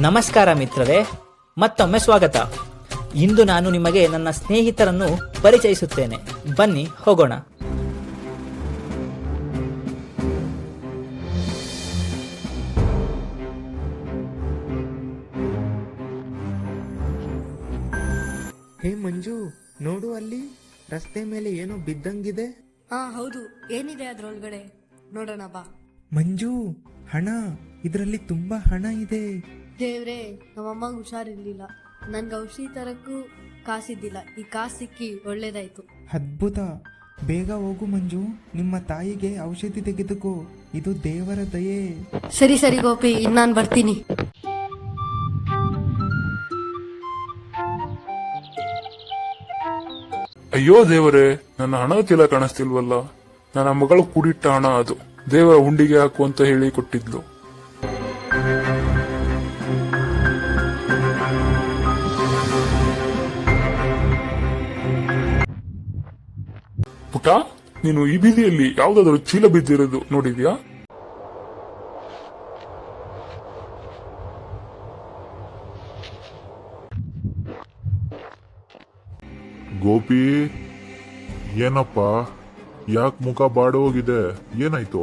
ನಮಸ್ಕಾರ ಮಿತ್ರರೇ ಮತ್ತೊಮ್ಮೆ ಸ್ವಾಗತ. ಇಂದು ನಾನು ನಿಮಗೆ ನನ್ನ ಸ್ನೇಹಿತರನ್ನು ಪರಿಚಯಿಸುತ್ತೇನೆ. ಬನ್ನಿ ಹೋಗೋಣ. ಹೇ ಮಂಜು ನೋಡು ಅಲ್ಲಿ. ರಸ್ತೆ ಮೇಲೆ ಏನೋ ಬಿದ್ದಂಗಿದೆ. ಹಾ ಹೌದು. ಏನಿದೆ ಅದ್ರೊಳಗಡೆ? ನೋಡೋಣ ಬಾ. ಮಂಜು ಹಣ. ಇದರಲ್ಲಿ ತುಂಬಾ ಹಣ ಇದೆ. ದೇವ್ರೆ ನಮ್ಮಮ್ಮಗ್ ಹುಷಾರಿರ್ಲಿಲ್ಲ. ನನ್ಗೆ ಔಷಧಿ ತರಕ್ಕೂ ಕಾಸಿದ್ದಿಲ್ಲ. ಈ ಕಾಸು ಸಿಕ್ಕಿ ಒಳ್ಳೇದಾಯ್ತು. ಅದ್ಭುತ. ಬೇಗ ಹೋಗು ಮಂಜು. ನಿಮ್ಮ ತಾಯಿಗೆ ಔಷಧಿ ತೆಗೆದುಕೋ. ಇದು ದೇವರ ದಯೆ. ಸರಿ ಸರಿ ಗೋಪಿ ಇನ್ನಾನ್ ಬರ್ತೀನಿ. ಅಯ್ಯೋ ದೇವರೇ ನನ್ನ ಹಣ ಚೀಲ ಕಾಣಿಸ್ತಿಲ್ವಲ್ಲ? ನನ್ನ ಮಗಳು ಕೂಡಿಟ್ಟ ಹಣ ಅದು. ದೇವರ ಹುಂಡಿಗೆ ಹಾಕು ಅಂತ ಹೇಳಿ ಕೊಟ್ಟಿದ್ಲು. ಪುಟ ನೀನು ಈ ಬೀದಿಯಲ್ಲಿ ಯಾವ್ದಾದ್ರು ಚೀಲ ಬಿದ್ದಿರೋದು ನೋಡಿದ್ಯಾ? ಗೋಪಿ ಏನಪ್ಪ? ಯಾಕೆ ಮುಖ ಬಾಡೋಗಿದೆ ಏನಾಯ್ತು?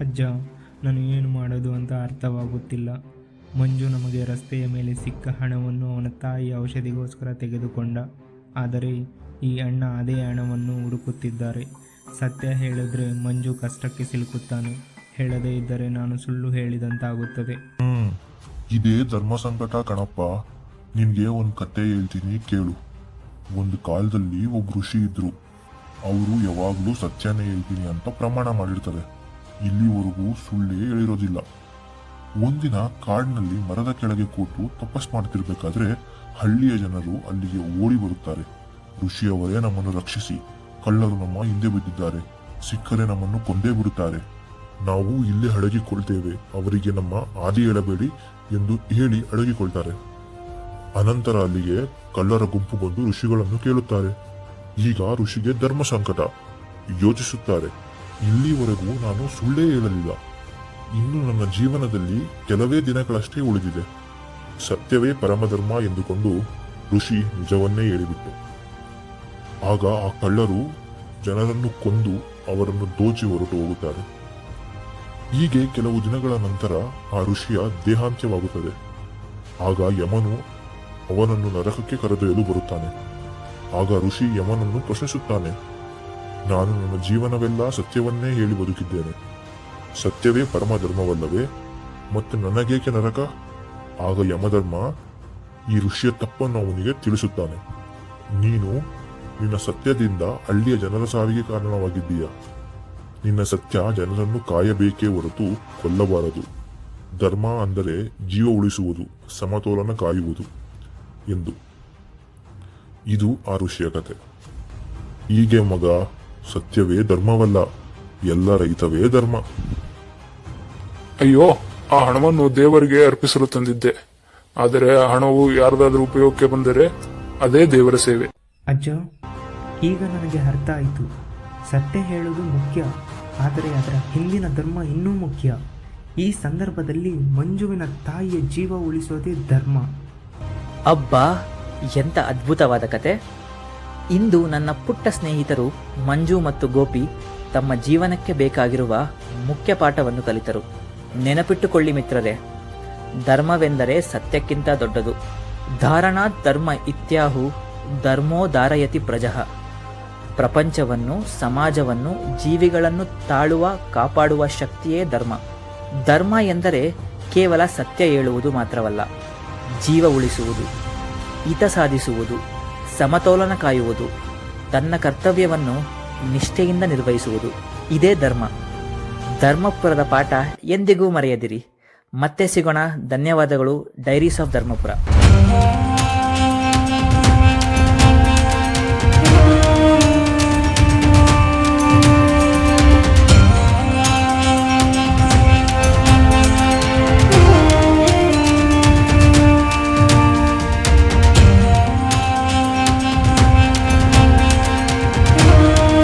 ಅಜ್ಜ ನಾನು ಏನು ಮಾಡೋದು ಅಂತ ಅರ್ಥವಾಗುತ್ತಿಲ್ಲ. ಮಂಜು ನಮಗೆ ರಸ್ತೆಯ ಮೇಲೆ ಸಿಕ್ಕ ಹಣವನ್ನು ಅವನ ತಾಯಿ ಔಷಧಿಗೋಸ್ಕರ ತೆಗೆದುಕೊಂಡ. ಆದರೆ ಈ ಅಣ್ಣ ಅದೇ ಹಣವನ್ನು ಹುಡುಕುತ್ತಿದ್ದಾರೆ. ಸತ್ಯ ಹೇಳಿದ್ರೆ ಮಂಜು ಕಷ್ಟಕ್ಕೆ ಸಿಲುಕುತ್ತಾನೆ. ಹೇಳದೇ ಇದ್ದರೆ ನಾನು ಸುಳ್ಳು ಹೇಳಿದಂತಾಗುತ್ತದೆ. ಹ್ಮ್, ಇದೇ ಧರ್ಮ ಸಂಕಟ ಕಣಪ್ಪ. ನಿನಗೆ ಒಂದು ಕತೆ ಹೇಳ್ತೀನಿ ಕೇಳು. ಒಂದು ಕಾಲದಲ್ಲಿ ಒಬ್ಬ ಋಷಿ ಇದ್ರು. ಅವರು ಯಾವಾಗಲೂ ಸತ್ಯನೇ ಹೇಳ್ತೀನಿ ಅಂತ ಪ್ರಮಾಣ ಮಾಡಿರ್ತಾರೆ. ಇಲ್ಲಿವರೆಗೂ ಸುಳ್ಳೇ ಹೇಳಿರೋದಿಲ್ಲ. ಒಂದಿನ ಕಾಡಿನಲ್ಲಿ ಮರದ ಕೆಳಗೆ ಕೂತು ತಪಸ್ ಮಾಡ್ತಿರ್ಬೇಕಾದ್ರೆ ಹಳ್ಳಿಯ ಜನರು ಅಲ್ಲಿಗೆ ಓಡಿ ಬರುತ್ತಾರೆ. ಋಷಿಯವರೇ ನಮ್ಮನ್ನು ರಕ್ಷಿಸಿ. ಕಳ್ಳರು ನಮ್ಮ ಹಿಂದೆ ಬಿದ್ದಿದ್ದಾರೆ. ಸಿಕ್ಕರೆ ನಮ್ಮನ್ನು ಕೊಂದೇ ಬಿಡುತ್ತಾರೆ. ನಾವು ಇಲ್ಲೇ ಅಡಗಿಕೊಳ್ತೇವೆ. ಅವರಿಗೆ ನಮ್ಮ ಆದಿ ಹೇಳಬೇಡಿ ಎಂದು ಹೇಳಿ ಅಡಗಿಕೊಳ್ತಾರೆ. ಅನಂತರ ಅಲ್ಲಿಗೆ ಕಳ್ಳರ ಗುಂಪು ಬಂದು ಋಷಿಗಳನ್ನು ಕೇಳುತ್ತಾರೆ. ಈಗ ಋಷಿಗೆ ಧರ್ಮ ಸಂಕಟ. ಯೋಚಿಸುತ್ತಾರೆ. ಇಲ್ಲಿವರೆಗೂ ನಾನು ಸುಳ್ಳೇ ಹೇಳಲಿಲ್ಲ. ಇನ್ನು ನನ್ನ ಜೀವನದಲ್ಲಿ ಕೆಲವೇ ದಿನಗಳಷ್ಟೇ ಉಳಿದಿದೆ. ಸತ್ಯವೇ ಪರಮಧರ್ಮ ಎಂದುಕೊಂಡು ಋಷಿ ನಿಜವನ್ನೇ ಹೇಳಿಬಿಟ್ಟು. ಆಗ ಆ ಕಳ್ಳರು ಜನರನ್ನು ಕೊಂದು ಅವರನ್ನು ದೋಚಿ ಹೊರಟು ಹೋಗುತ್ತಾರೆ. ಹೀಗೆ ಕೆಲವು ದಿನಗಳ ನಂತರ ಆ ಋಷಿಯ ದೇಹಾಂತ್ಯವಾಗುತ್ತದೆ. ಆಗ ಯಮನು ಅವನನ್ನು ನರಕಕ್ಕೆ ಕರೆದೊಯ್ಯಲು ಬರುತ್ತಾನೆ. ಆಗ ಋಷಿ ಯಮನನ್ನು ಪ್ರಶ್ನಿಸುತ್ತಾನೆ, ನಾನು ನನ್ನ ಜೀವನವೆಲ್ಲ ಸತ್ಯವನ್ನೇ ಹೇಳಿ ಬದುಕಿದ್ದೇನೆ. ಸತ್ಯವೇ ಪರಮ ಧರ್ಮವಲ್ಲವೇ ಮತ್ತು ನನಗೇಕೆ ನರಕ? ಆಗ ಯಮಧರ್ಮ ಈ ಋಷಿಯ ತಪ್ಪನ್ನು ಅವನಿಗೆ ತಿಳಿಸುತ್ತಾನೆ. ನೀನು ನಿನ್ನ ಸತ್ಯದಿಂದ ಹಳ್ಳಿಯ ಜನರ ಸಾವಿಗೆ ಕಾರಣವಾಗಿದ್ದೀಯ? ನಿನ್ನ ಸತ್ಯ ಜನರನ್ನು ಕಾಯಬೇಕೇ ಹೊರತು ಕೊಲ್ಲಬಾರದು. ಧರ್ಮ ಅಂದರೆ ಜೀವ ಉಳಿಸುವುದು ಸಮತೋಲನ ಕಾಯುವುದು ಎಂದು. ಇದು ಆ ಋಷಿಯ ಕತೆ. ಹೀಗೆ ಮಗ ಸತ್ಯವೇ ಧರ್ಮವಲ್ಲ ಎಲ್ಲ ರೈತವೇ ಧರ್ಮ. ಅಯ್ಯೋ ಆ ಹಣವನ್ನು ದೇವರಿಗೆ ಅರ್ಪಿಸಲು ತಂದಿದ್ದೆ. ಆದರೆ ಆ ಹಣವು ಯಾರದಾದ್ರೂ ಉಪಯೋಗಕ್ಕೆ ಬಂದರೆ ಅದೇ ದೇವರ ಸೇವೆ. ಅಜ್ಜ ಈಗ ನನಗೆ ಅರ್ಥ ಆಯಿತು. ಸತ್ಯ ಹೇಳುವುದು ಮುಖ್ಯ, ಆದರೆ ಅದರ ಹಿಂದಿನ ಧರ್ಮ ಇನ್ನೂ ಮುಖ್ಯ. ಈ ಸಂದರ್ಭದಲ್ಲಿ ಮಂಜುವಿನ ತಾಯಿಯ ಜೀವ ಉಳಿಸೋದೇ ಧರ್ಮ. ಅಬ್ಬಾ ಎಂಥ ಅದ್ಭುತವಾದ ಕತೆ. ಇಂದು ನನ್ನ ಪುಟ್ಟ ಸ್ನೇಹಿತರು ಮಂಜು ಮತ್ತು ಗೋಪಿ ತಮ್ಮ ಜೀವನಕ್ಕೆ ಬೇಕಾಗಿರುವ ಮುಖ್ಯ ಪಾಠವನ್ನು ಕಲಿತರು. ನೆನಪಿಟ್ಟುಕೊಳ್ಳಿ ಮಿತ್ರರೇ, ಧರ್ಮವೆಂದರೆ ಸತ್ಯಕ್ಕಿಂತ ದೊಡ್ಡದು. ಧಾರಣಾ ಧರ್ಮ ಇತ್ಯಾಹು ಧರ್ಮೋ ಧಾರಯತಿ ಪ್ರಜಃ ಪ್ರಪಂಚವನ್ನು, ಸಮಾಜವನ್ನು, ಜೀವಿಗಳನ್ನು ತಾಳುವ, ಕಾಪಾಡುವ ಶಕ್ತಿಯೇ ಧರ್ಮ. ಧರ್ಮ ಎಂದರೆ ಕೇವಲ ಸತ್ಯ ಹೇಳುವುದು ಮಾತ್ರವಲ್ಲ, ಜೀವ ಉಳಿಸುವುದು, ಹಿತ ಸಾಧಿಸುವುದು, ಸಮತೋಲನ ಕಾಯುವುದು, ತನ್ನ ಕರ್ತವ್ಯವನ್ನು ನಿಷ್ಠೆಯಿಂದ ನಿರ್ವಹಿಸುವುದು. ಇದೇ ಧರ್ಮ. ಧರ್ಮಪುರದ ಪಾಠ ಎಂದಿಗೂ ಮರೆಯದಿರಿ. ಮತ್ತೆ ಸಿಗೋಣ. ಧನ್ಯವಾದಗಳು. Diaries of Dharmapura